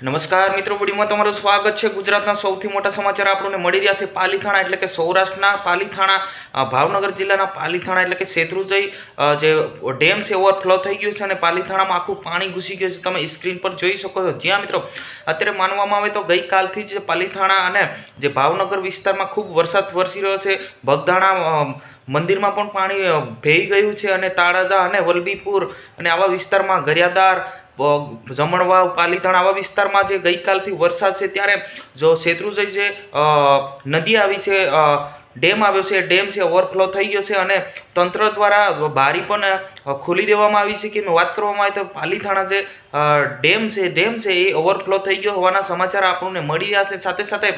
નમસ્કાર મિત્રો, વિડીયોમાં તમારું સ્વાગત છે. ગુજરાતના સૌથી મોટા સમાચાર આપણને મળી રહ્યા છે. પાલીથાણા એટલે કે સૌરાષ્ટ્રના પાલીથાણા ભાવનગર જિલ્લાના પાલીથાણા એટલે કે શેત્રુજય જે ડેમ છે ઓવરફ્લો થઈ ગયું છે અને પાલીથાણામાં આખું પાણી ઘૂસી ગયું છે. તમે સ્ક્રીન પર જોઈ શકો છો. જ્યાં મિત્રો, અત્યારે માનવામાં આવે તો ગઈકાલથી જ પાલીથાણા અને જે ભાવનગર વિસ્તારમાં ખૂબ વરસાદ વરસી રહ્યો છે. ભગદાણા મંદિરમાં પણ પાણી ભેઈ ગયું છે અને તાળાજા અને વલભીપુર અને આવા વિસ્તારમાં ગરિયાદાર જમણવાવ પાલીતાણા આવા વિસ્તારમાં જે ગઈકાલથી વરસાદ છે, ત્યારે જો શેત્રુંજય જે નદી આવી છે ડેમ આવ્યો છે, ડેમ છે, ઓવરફ્લો થઈ ગયો છે અને તંત્ર દ્વારા બારી પણ ખોલી દેવામાં આવી છે, કે વાત કરવામાં આવે તો પાલીથાણા જે ડેમ છે ડેમ છે, એ ઓવરફ્લો થઈ ગયો હોવાના સમાચાર આપણને મળી રહ્યા છે. સાથે સાથે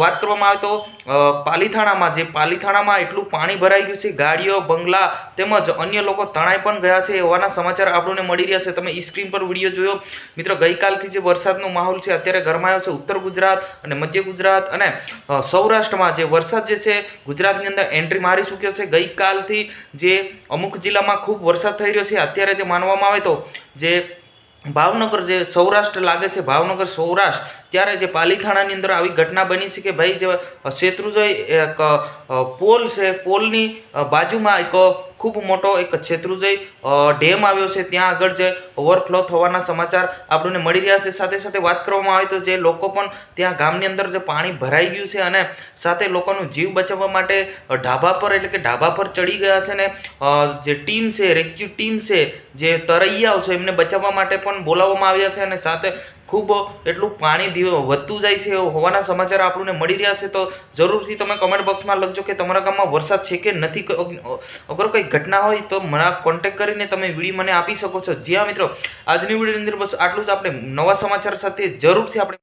વાત કરવામાં આવે તો પાલીથાણામાં જે પાલીથાણામાં એટલું પાણી ભરાઈ ગયું છે, ગાડીઓ, બંગલા તેમજ અન્ય લોકો તણાઈ પણ ગયા છે એવાના સમાચાર આપણને મળી રહ્યા છે. તમે સ્ક્રીન પર વીડિયો જોયો. મિત્રો, ગઈકાલથી જે વરસાદનો માહોલ છે, અત્યારે ગરમાયો છે ઉત્તર ગુજરાત અને મધ્ય ગુજરાત અને સૌરાષ્ટ્રમાં જે વરસાદ જે છે, ગુજરાતની અંદર એન્ટ્રી મારી ચૂક્યો છે. ગઈકાલથી જે અમુક જિલ્લામાં ખૂબ વરસાદ થઈ રહ્યો છે, અત્યારે જે માનવામાં આવે તો જે ભાવનગર જે સૌરાષ્ટ્ર લાગે છે, ભાવનગર સૌરાષ્ટ્ર, ત્યારે જે પાલીથાણાની અંદર આવી ઘટના બની છે કે ભાઈ જે શેત્રુંજય એક પોલ છે, પોલની બાજુમાં એક ખૂબ મોટો એક શેત્રુંજય ડેમ આવ્યો છે. ત્યાં આગળ જે ઓવરફ્લો થવાના સમાચાર આપણને મળી રહ્યા છે. સાથે સાથે વાત કરવામાં આવે તો જે લોકો પણ ત્યાં ગામની અંદર જે પાણી ભરાઈ ગયું છે અને સાથે લોકોનું જીવ બચાવવા માટે ઢાબા પર એટલે કે ઢાબા પર ચડી ગયા છે ને જે ટીમ છે, રેસ્ક્યુ ટીમ છે જે તરૈયાઓ છે, એમને બચાવવા માટે પણ બોલાવવામાં આવ્યા છે અને સાથે ખૂબ એટલું પાણી વધતું જાય છે હોવાના સમાચાર આપણને મળી રહ્યા છે. તો જરૂરથી તમે કમેન્ટ બોક્સમાં લખજો કે તમારા ગામમાં વરસાદ છે કે નથી? અગર કંઈ ઘટના હોય તો મને કોન્ટેક્ટ કરીને તમે વીડિયો મને આપી શકો છો. જ્યાં મિત્રો, આજની વિડીયોની અંદર બસ આટલું જ. આપણે નવા સમાચાર સાથે જરૂરથી આપણે